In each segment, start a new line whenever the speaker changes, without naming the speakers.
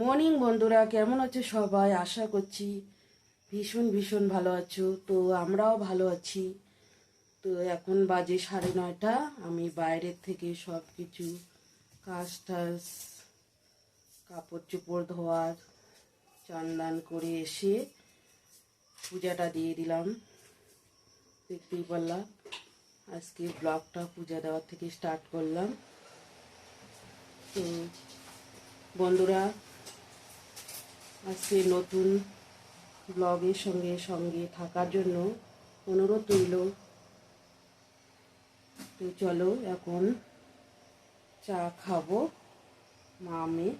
Morning বন্ধুরা, কেমন আছো সবাই? আশা করছি ভীষণ ভীষণ ভালো আছো। তো আমরাও ভালো আছি। তো এখন বাজে সাড়ে নয়টা। আমি বাইরের থেকে সব কিছু কাজ টাজ, কাপড় চোপড় ধোয়ার চান্দান করে এসে পূজাটা দিয়ে দিলাম। দেখতেই পারলাম আজকে ব্লগটা পূজা দেওয়ার থেকে স্টার্ট করলাম। তো বন্ধুরা আজকে নতুন ব্লগের সঙ্গে সঙ্গে থাকার জন্য অনুরোধ রইল। তো চলো এখন চা খাব মা মেয়ে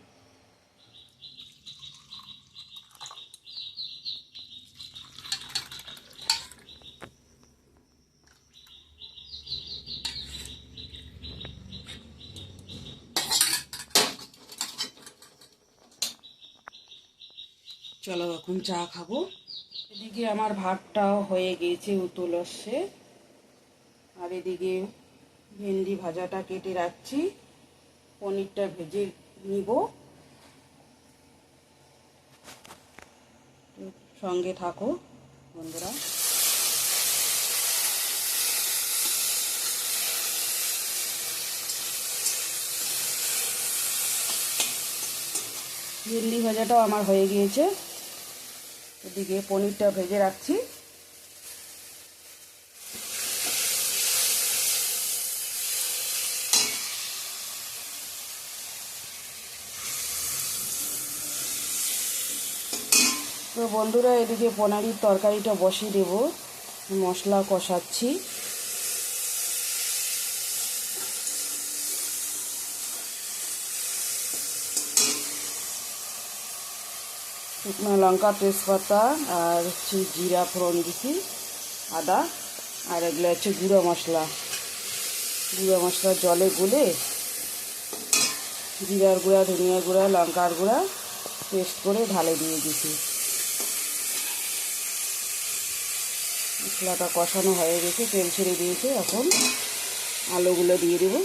চলো এখন চা খাব। এদিকে আমার ভাতটাও হয়ে গিয়েছে উতল আসছে আর এদিকে ভেন্ডি ভাজাটা কেটে রাখছি। পনিরটা ভেজে নিব। সঙ্গে থাকো বন্ধুরা। ভেন্ডি ভাজাটাও আমার হয়ে গিয়েছে। এদিকে পনিরটা ভেজে রাখছি। তো বন্ধুরা এদিকে পনারির তরকারিটা বসিয়ে দেব। মশলা কষাচ্ছি। লঙ্কা, তেজপাতা আর হচ্ছে জিরা ফোড়ন দিছি, আদা, আর এগুলো হচ্ছে গুঁড়ো মশলা। গুঁড়ো মশলা জলে গুলে জিরার গুঁড়া, ধনিয়ার গুঁড়া, লঙ্কার গুঁড়া পেস্ট করে ঢালে দিয়ে দিছি। মশলাটা কষানো হয়ে গেছে, তেল ছেড়ে দিয়েছে, এখন আলুগুলো দিয়ে দেবো।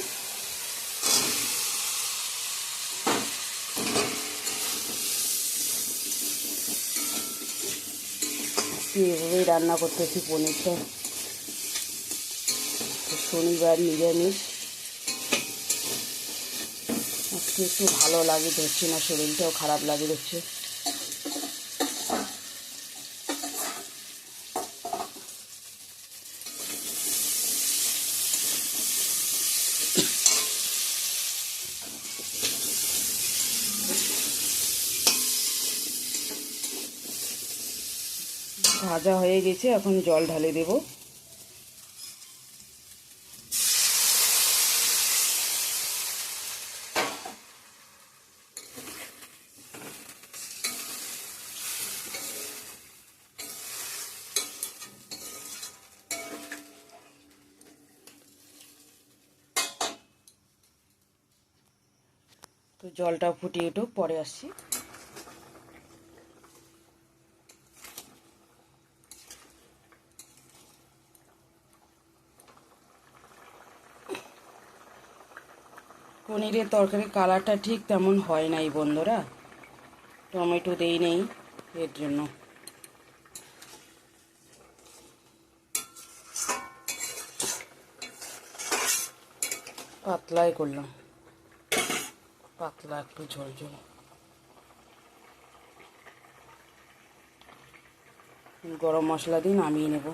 আজকে এভাবেই রান্না করতেছি পনিরটা। শনিবার নিরামিষ। আজকে একটু ভালো লাগে ধরছে না শরীরটাও খারাপ লাগে ধরছে ভাজা হয়ে গেছে এখন জল ঢালে দেব। তো জলটা ফুটিয়ে উঠুক পরে আসছি। পনিরের তরকারির কালারটা ঠিক তেমন হয় নাই বন্ধুরা। টমেটো দেই নেই, এর জন্য। পাতলাই করলাম। পাতলা একটু ঝোল ঝোল। গরম মশলা দিয়ে নামিয়ে নেব।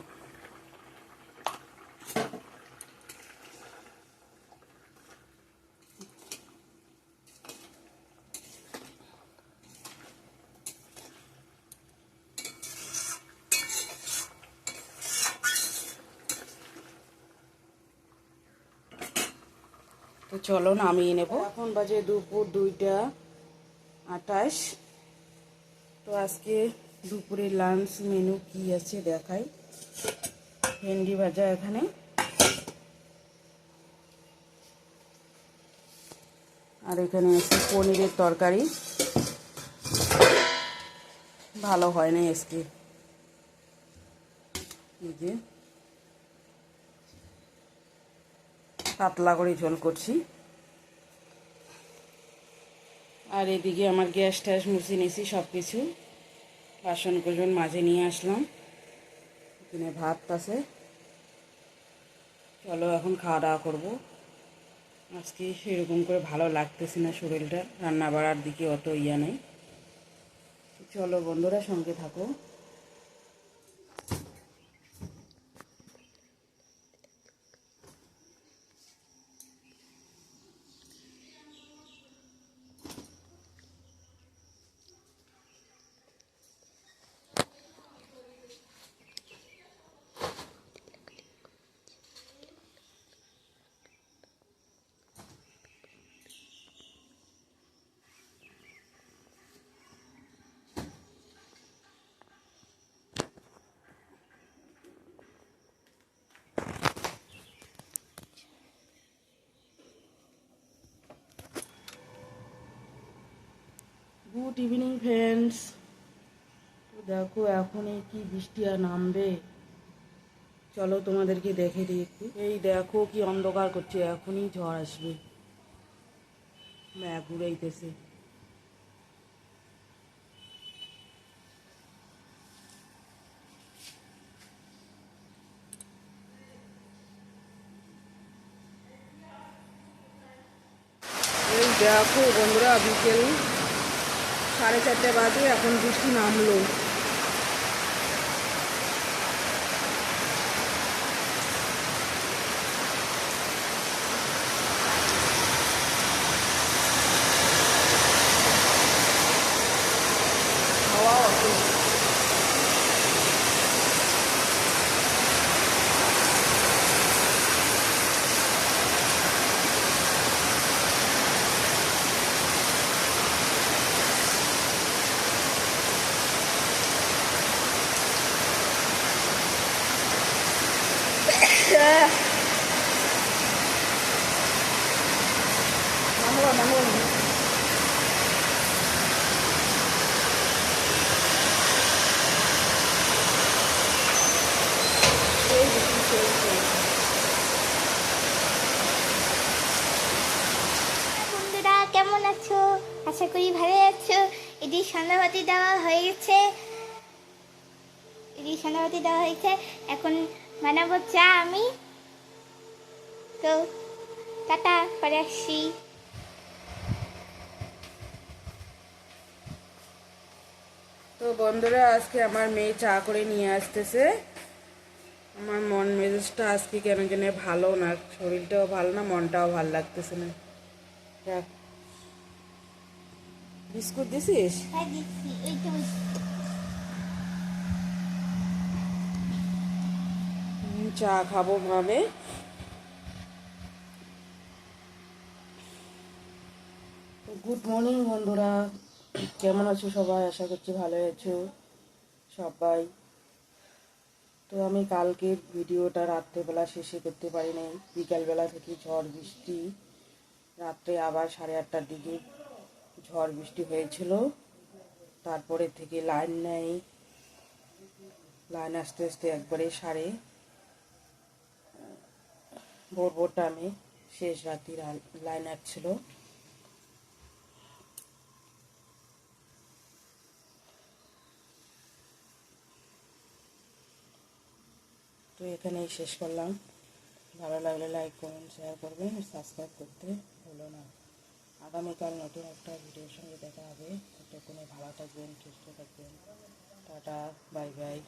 তো চলো নামিয়ে নেব। এখন বাজে দুপুর দুইটা আটাশ তো আজকে দুপুরে লাঞ্চ মেনু কি আছে দেখাই। ভেন্ডি ভাজা এখানে। আর এখানে আছে পনিরের তরকারি। ভালো হয় না আজকে। এই যে। পাতলা করে ঝোল করছি। আর এদিকে আমার গ্যাস ট্যাস মুছে নিয়েছি সব কিছু বাসন কোজন মাঝে নিয়ে আসলাম। এখানে ভাত আছে। চলো এখন খাওয়া দাওয়া করব। আজকে সেরকম করে ভালো লাগতেছে না শরীরটা। রান্না বাড়ার দিকে অত ইয়া নেই। চলো বন্ধুরা সঙ্গে থাকো। গুড ইভিনিং ফ্রেন্ডস দেখো, এখন এই কি বৃষ্টি আর নামবে? চলো তোমাদেরকে দেখে দিই একটু। এই দেখো কি অন্ধকার করছে, এখনই ঝড় আসবে। ম্যাঘ উড়াইতেছে দেখো বন্ধুরা, বিকেল। সাড়ে চারটে বাজে এখন বৃষ্টি নামলো হাওয়া অত সেই সেই
বন্ধুরা, কেমন আছো? আশা করি ভালো আছো। এটি সন্ধ্যাবাতি দেওয়া হয়ে গেছে এটি সন্ধ্যাবাতি দেওয়া হয়েছে। এখন বানাবো চা আমি তো টাটা পরে আসছি
তো বন্ধুরা আজকে আমার মেয়ে চা করে নিয়ে আসতেছে। আমার মন মেজাজটা আজকে কেন জানে ভালো না। শরীরটাও ভালো না মনটাও ভালো লাগতেছে না। যাক। বিস্কুট দিছিস
হ্যাঁ দিচ্ছি এই তো
হুম, চা খাব ভাবে গুড মর্নিং বন্ধুরা। কেমন আছো সবাই? আশা করছি ভালো আছো সবাই। তো আমি কালকে ভিডিওটা রাত্রেবেলা শেষে করতে পারি নাই বিকালবেলা থেকে ঝড় বৃষ্টি। রাত্রে আবার সাড়ে আটটার দিকে ঝড় বৃষ্টি হয়েছিল। তারপরে থেকে লাইন নেই। লাইন আস্তে আস্তে একবারে সাড়ে ভোর টাইমে শেষ রাত্রির আল- লাইন আসছিল তো এখানেই শেষ করলাম। ভালো লাগলে লাইক করুন শেয়ার করবেন সাবস্ক্রাইব করতে ভুলো না। আগামীকাল নতুন একটা ভিডিওর সঙ্গে দেখা হবে। ততক্ষণে ভালো থাকবেন, সুস্থ থাকবেন। Tata bye bye